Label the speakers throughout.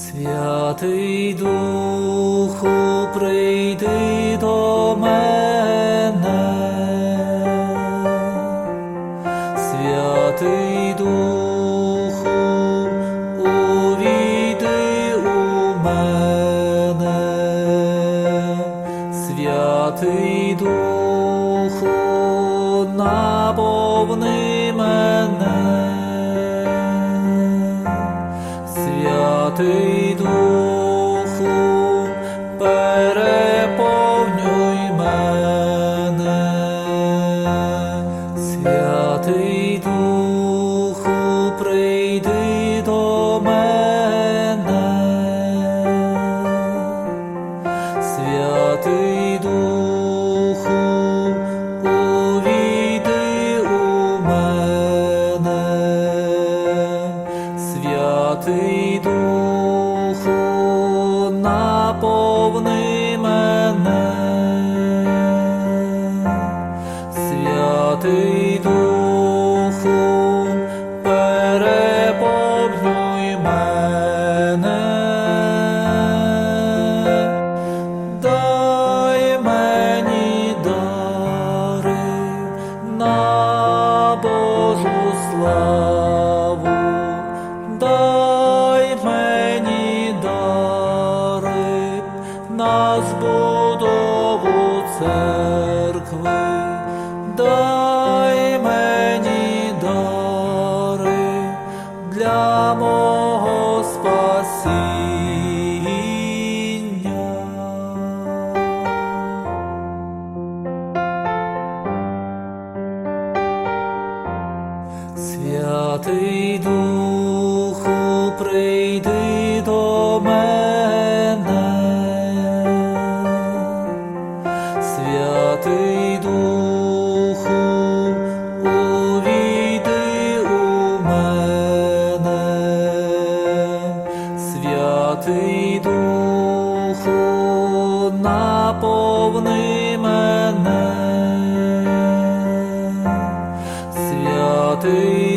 Speaker 1: Святий Духу, прийди до мене, Святий Духу, увійди у мене, Святий Духу, наповни Святий Духу, переповнюй мене, Святий Духу, прийди до мене, Святий Духу, увійди. Святий Духу, Святий Духу, переповнюй мене, дай мені дари на Божу славу, дай мені дари на збудову церкви, Святий Духу, прийди до мене, Святий Духу, увійди у мене, Святий Духу, наповни мене. Святий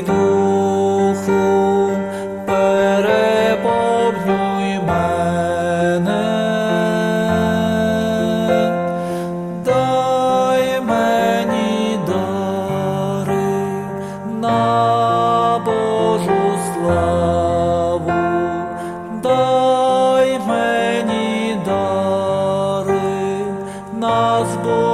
Speaker 1: на збудову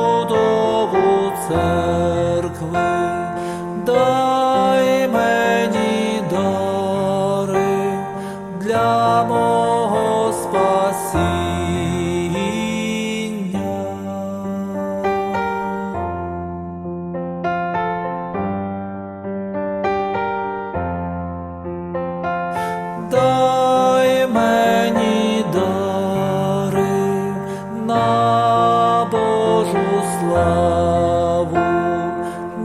Speaker 1: славу,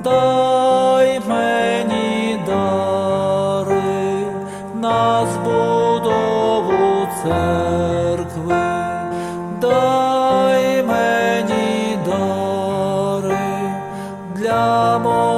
Speaker 1: дай мені дари на збудову церкви, дай мені дари для мого.